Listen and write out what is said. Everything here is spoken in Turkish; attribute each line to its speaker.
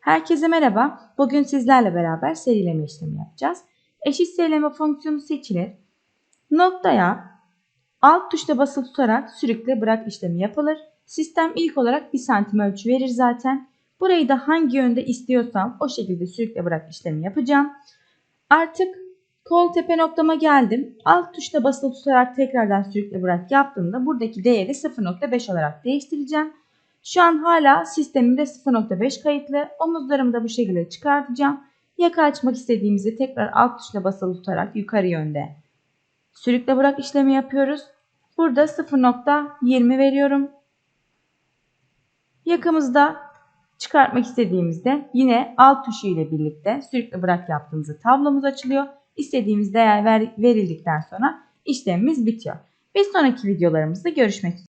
Speaker 1: Herkese merhaba. Bugün sizlerle beraber serileme işlemi yapacağız. Eşit serileme fonksiyonu seçilir. Noktaya alt tuşla basılı tutarak sürükle bırak işlemi yapılır. Sistem ilk olarak 1 santim ölçü verir zaten. Burayı da hangi yönde istiyorsam o şekilde sürükle bırak işlemi yapacağım. Artık kol tepe noktama geldim. Alt tuşla basılı tutarak tekrardan sürükle bırak yaptığımda buradaki değeri 0.5 olarak değiştireceğim. Şu an hala sistemimde 0.5 kayıtlı. Omuzlarımı da bu şekilde çıkartacağım. Yaka açmak istediğimizi tekrar alt tuşla basılı tutarak yukarı yönde sürükle bırak işlemi yapıyoruz. Burada 0.20 veriyorum. Yakamızda çıkartmak istediğimizde yine alt tuşu ile birlikte sürükle bırak yaptığımızda tablomuz açılıyor. İstediğimiz değer ver, verildikten sonra işlemimiz bitiyor. Bir sonraki videolarımızda görüşmek üzere.